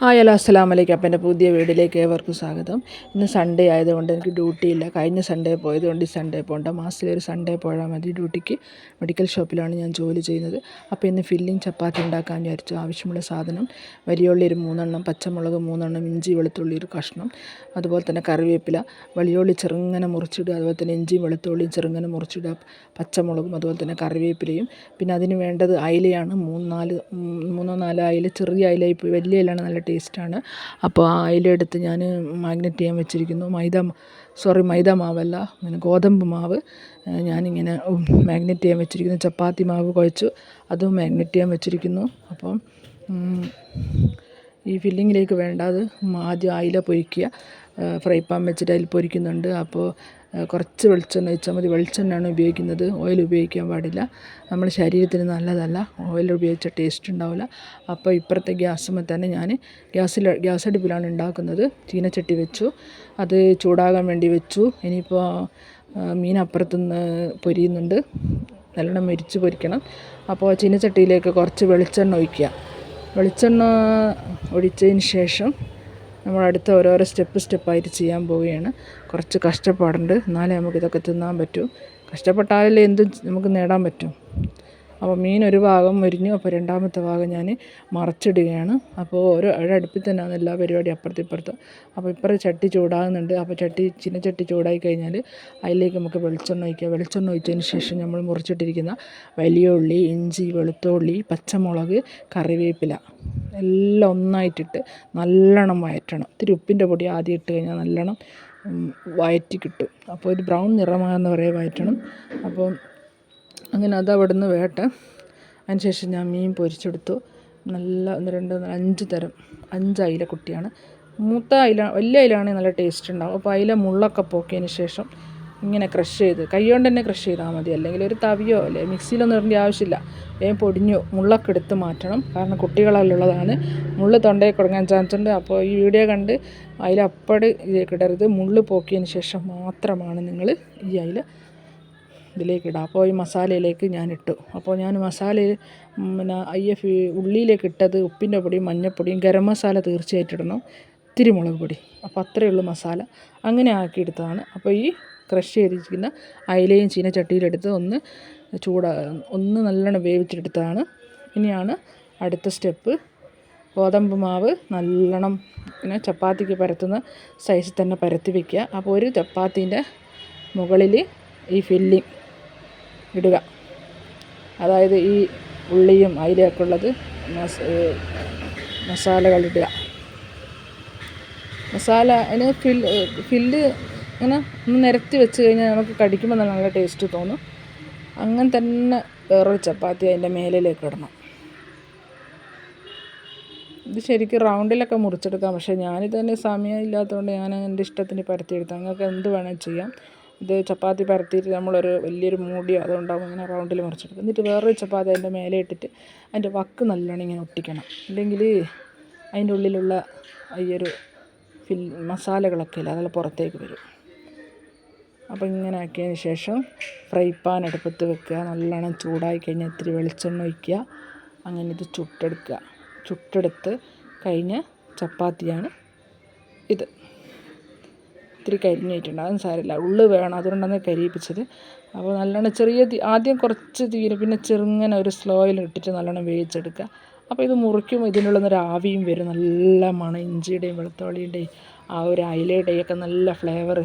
Hi hello അസ്സാം വലൈക്കും അപ്പം എന്റെ പുതിയ വീഡിയോയിലേക്ക് ഏവർക്കും സ്വാഗതം. ഇന്ന് സൺഡേ ആയതുകൊണ്ട് എനിക്ക് ഡ്യൂട്ടി ഇല്ല. കഴിഞ്ഞ സൺഡേ പോയതുകൊണ്ട് ഈ സൺഡേ പോകണ്ട. മാസത്തിൽ ഒരു സൺഡേ പോയാൽ മതി ഡ്യൂട്ടിക്ക് മെഡിക്കൽ ഷോപ്പിലാണ് ഞാൻ ജോലി ചെയ്യുന്നത്. അപ്പോൾ ഇന്ന് ഫില്ലിംഗ് ചപ്പാത്തി ഉണ്ടാക്കാൻ വിചാരിച്ചു. ആവശ്യമുള്ള സാധനം വലിയുള്ളി ഒരു മൂന്നെണ്ണം പച്ചമുളക് മൂന്നെണ്ണം ഇഞ്ചി വെളുത്തുള്ളി ഒരു കഷ്ണം അതുപോലെ തന്നെ കറിവേപ്പില വലിയുള്ളി ചെറുങ്ങനെ മുറിച്ചിടുക അതുപോലെ തന്നെ ഇഞ്ചിയും വെളുത്തുള്ളിയും ചെറുങ്ങനെ മുറിച്ചിടുക പച്ചമുളകും അതുപോലെ തന്നെ കറിവേപ്പിലയും. പിന്നെ അതിന് വേണ്ടത് അയിലയാണ്. മൂന്ന് നാല് മൂന്നോ നാലോ അയില ചെറിയ അയില ഇപ്പോൾ വലിയ അയിലാണ് നല്ല ടേസ്റ്റാണ് അപ്പോൾ ആ അയിലെടുത്ത് ഞാൻ മാഗ്നറ്റ് ചെയ്യാൻ വെച്ചിരിക്കുന്നു. മൈദ സോറി മൈദ മാവല്ല പിന്നെ ഗോതമ്പ് മാവ്. ഞാനിങ്ങനെ മാഗ്നറ്റ് ചെയ്യാൻ വെച്ചിരിക്കുന്നു. ചപ്പാത്തി മാവ് കുഴച്ചു അതും മാഗ്നറ്റ് ചെയ്യാൻ വെച്ചിരിക്കുന്നു. അപ്പം ഈ ഫില്ലിങ്ങിലേക്ക് വേണ്ട അത് ആദ്യം അയില പൊരിക്കുക. ഫ്രൈ പാൻ വെച്ചിട്ട് അതിൽ പൊരിക്കുന്നുണ്ട്. അപ്പോൾ കുറച്ച് വെളിച്ചെണ്ണ ഒഴിച്ചാൽ മതി. വെളിച്ചെണ്ണയാണ് ഉപയോഗിക്കുന്നത്. ഓയിൽ ഉപയോഗിക്കാൻ പാടില്ല. നമ്മുടെ ശരീരത്തിന് നല്ലതല്ല. ഓയിൽ ഉപയോഗിച്ച ടേസ്റ്റ് ഉണ്ടാവില്ല. അപ്പോൾ ഇപ്പുറത്തെ ഗ്യാസുമ്മേ തന്നെ ഞാൻ ഗ്യാസിൽ ഗ്യാസ് അടുപ്പിലാണ് ഉണ്ടാക്കുന്നത്. ചീനച്ചട്ടി വെച്ചു. അത് ചൂടാകാൻ വേണ്ടി വെച്ചു. ഇനിയിപ്പോൾ മീൻ അപ്പുറത്തുനിന്ന് പൊരിയുന്നുണ്ട്. നല്ലോണം മരിച്ച് പൊരിക്കണം. അപ്പോൾ ചീനച്ചട്ടിയിലേക്ക് കുറച്ച് വെളിച്ചെണ്ണ ഒഴിക്കുക. വെളിച്ചെണ്ണ ഒഴിച്ചതിന് ശേഷം നമ്മൾ അടുത്ത ഓരോരോ സ്റ്റെപ്പ് സ്റ്റെപ്പായിട്ട് ചെയ്യാൻ പോവുകയാണ്. കുറച്ച് കഷ്ടപ്പാടുണ്ട്. എന്നാലേ നമുക്കിതൊക്കെ തിന്നാൻ പറ്റൂ. കഷ്ടപ്പെട്ടാലല്ലേ എന്തും നമുക്ക് നേടാൻ പറ്റും. അപ്പോൾ മീൻ ഒരു ഭാഗം മുരിഞ്ഞു അപ്പോൾ രണ്ടാമത്തെ ഭാഗം ഞാൻ മറച്ചിടുകയാണ്. അപ്പോൾ ഓരോ അടുപ്പിൽ തന്നെയാണ് എല്ലാ പരിപാടിയും അപ്പുറത്തും ഇപ്പുറത്തും. അപ്പോൾ ഇപ്പുറം ചട്ടി ചൂടാകുന്നുണ്ട്. അപ്പോൾ ചട്ടി ചിന്ന ചട്ടി ചൂടായി കഴിഞ്ഞാൽ അതിലേക്ക് നമുക്ക് വെളിച്ചെണ്ണ ഒഴിക്കുക വെളിച്ചെണ്ണ ഒഴിച്ചതിന് ശേഷം നമ്മൾ മുറിച്ചിട്ടിരിക്കുന്ന വലിയ ഉള്ളി ഇഞ്ചി വെളുത്തുള്ളി പച്ചമുളക് കറിവേപ്പില എല്ലാം ഒന്നായിട്ടിട്ട് നല്ലോണം വയറ്റണം. ഇത്തിരി ഉപ്പിന്റെ പൊടി ആദ്യം ഇട്ട് കഴിഞ്ഞാൽ നല്ലോണം വയറ്റി കിട്ടും. അപ്പോൾ ഇത് ബ്രൗൺ നിറമാകുന്ന വരെ വയറ്റണം. അപ്പോൾ അങ്ങനെ അത് അവിടെ നിന്ന് വേട്ടെ. അതിന് ശേഷം ഞാൻ മീൻ പൊരിച്ചെടുത്തു. നല്ല ഒന്ന് രണ്ട് അഞ്ച് തരം അഞ്ച് അയില കുട്ടിയാണ്. മൂത്ത അയില വലിയ അയിലാണെങ്കിൽ നല്ല ടേസ്റ്റ് ഉണ്ടാവും. അപ്പോൾ അയില മുള്ളൊക്കെ പോക്കിയതിന് ശേഷം ഇങ്ങനെ ക്രഷ് ചെയ്ത് കൈകൊണ്ട് തന്നെ ക്രഷ് ചെയ്താൽ മതി. അല്ലെങ്കിൽ ഒരു തവിയോ അല്ലെ മിക്സിയിലൊന്നും ഇടേണ്ട ആവശ്യമില്ല. വേഗം പൊടിഞ്ഞു മുള്ളൊക്കെ എടുത്ത് മാറ്റണം. കാരണം കുട്ടികളല്ലുള്ളതാണ് മുള്ള് തൊണ്ടയിൽ കൊടുങ്ങാൻ ചാൻസ് ഉണ്ട്. അപ്പോൾ ഈ വീഡിയോ കണ്ട് അതിലപ്പടി ഇടരുത് മുള്ള് പോക്കിയതിന് ശേഷം മാത്രമാണ് നിങ്ങൾ ഈ അയില ഇതിലേക്ക് ഇടാം അപ്പോൾ ഈ മസാലയിലേക്ക് ഞാൻ ഇട്ടു അപ്പോൾ ഞാൻ മസാല പിന്നെ ഐ എഫ് ഉള്ളിയിലേക്ക് ഇട്ടത് ഉപ്പിന്റെ പൊടിയും മഞ്ഞൾപ്പൊടിയും ഗരം മസാല തീർച്ചയായിട്ടും ഇടണം. ഇത്തിരി മുളക് പൊടി. അപ്പോൾ അത്രയേ മസാല. അങ്ങനെ ആക്കിയെടുത്തതാണ്. അപ്പോൾ ഈ ക്രഷ് ചെയ്തിരിക്കുന്ന അയിലയും ചീനച്ചട്ടിയിലെടുത്ത് ഒന്ന് ചൂടാ ഒന്ന് നല്ലോണം വേവിച്ചെടുത്തതാണ്. ഇനിയാണ് അടുത്ത സ്റ്റെപ്പ്. ഗോതമ്പ് മാവ് നല്ലോണം പിന്നെ ചപ്പാത്തിക്ക് പരത്തുന്ന സൈസിൽ തന്നെ പരത്തി വയ്ക്കുക അപ്പോൾ ഒരു ചപ്പാത്തീന്റെ മുകളിൽ ഈ ഫില്ലിങ് ഇടുക. അതായത് ഈ ഉള്ളിയും അയിലൊക്കെ ഉള്ളത് മസാലകൾ ഇടുക. മസാല അതിന് ഫില്ല് ഫില്ല് ഇങ്ങനെ ഒന്ന് നിരത്തി വെച്ച് കഴിഞ്ഞാൽ നമുക്ക് കടിക്കുമ്പോൾ നല്ല ടേസ്റ്റ് തോന്നും. അങ്ങനെ തന്നെ വേറൊരു ചപ്പാത്തി അതിന്റെ മേലിലേക്ക് ഇടണം. ഇത് ശരിക്കും റൗണ്ടിലൊക്കെ മുറിച്ചെടുക്കാം. പക്ഷേ ഞാനിത് തന്നെ സമയം ഇല്ലാത്തതുകൊണ്ട് ഞാൻ എന്റെ ഇഷ്ടത്തിന് പരത്തിയെടുത്തു. നിങ്ങൾക്ക് എന്ത് വേണമെങ്കിൽ ചെയ്യാം. ഇത് ചപ്പാത്തി പരത്തിയിട്ട് നമ്മളൊരു വലിയൊരു മൂടി അതുണ്ടാവും ഇങ്ങനെ റൗണ്ടിൽ മറിച്ചെടുക്കും. എന്നിട്ട് വേറൊരു ചപ്പാത്തി അതിന്റെ മേലെ ഇട്ടിട്ട് അതിന്റെ വക്ക് നല്ലോണം ഇങ്ങനെ ഒട്ടിക്കണം. അല്ലെങ്കിൽ അതിന്റെ ഉള്ളിലുള്ള ഈ ഒരു ഫിൽ മസാലകളൊക്കെ ഇല്ല അതെല്ലാം പുറത്തേക്ക് വരും. അപ്പോൾ ഇങ്ങനെ ആക്കിയതിന് ശേഷം ഫ്രൈ പാൻ അടുപ്പത്ത് വെക്കുക. നല്ലോണം ചൂടായി കഴിഞ്ഞാൽ ഇത്തിരി വെളിച്ചെണ്ണ ഒഴിക്കുക. അങ്ങനെ ഇത് ചുട്ടെടുക്കുക. ചുട്ടെടുത്ത് കഴിഞ്ഞ ചപ്പാത്തിയാണ് ഇത്. ഇത്തിരി കരിഞ്ഞിട്ടുണ്ട്. അതും സാരമില്ല. ഉള്ളു വേണം. അതുകൊണ്ടാണ് കരിയിപ്പിച്ചത്. അപ്പോൾ നല്ലോണം ചെറിയ തീ ആദ്യം കുറച്ച് തീര് പിന്നെ ചെറുങ്ങനെ ഒരു സ്ലോയിൽ ഇട്ടിട്ട് നല്ലോണം വേവിച്ചെടുക്കുക. അപ്പോൾ ഇത് മുറിക്കും. ഇതിനുള്ളൊരു ആവിയും വരും. നല്ല മണം. ഇഞ്ചിയുടെയും വെളുത്തുള്ളിയുടെയും ആ ഒരു അയിലയുടെയും ഒക്കെ നല്ല ഫ്ലേവർ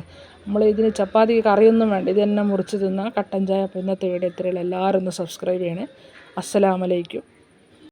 നമ്മൾ ഇതിന് ചപ്പാത്തി കറിയൊന്നും വേണ്ട. ഇത് തന്നെ മുറിച്ച് തിന്നാൽ കട്ടൻ ചായ ഇന്നത്തെ വീഡിയോ ഇത്രയുള്ള എല്ലാവരും ഒന്ന് സബ്സ്ക്രൈബ് ചെയ്യണേ. അസ്സലാമലൈക്കും.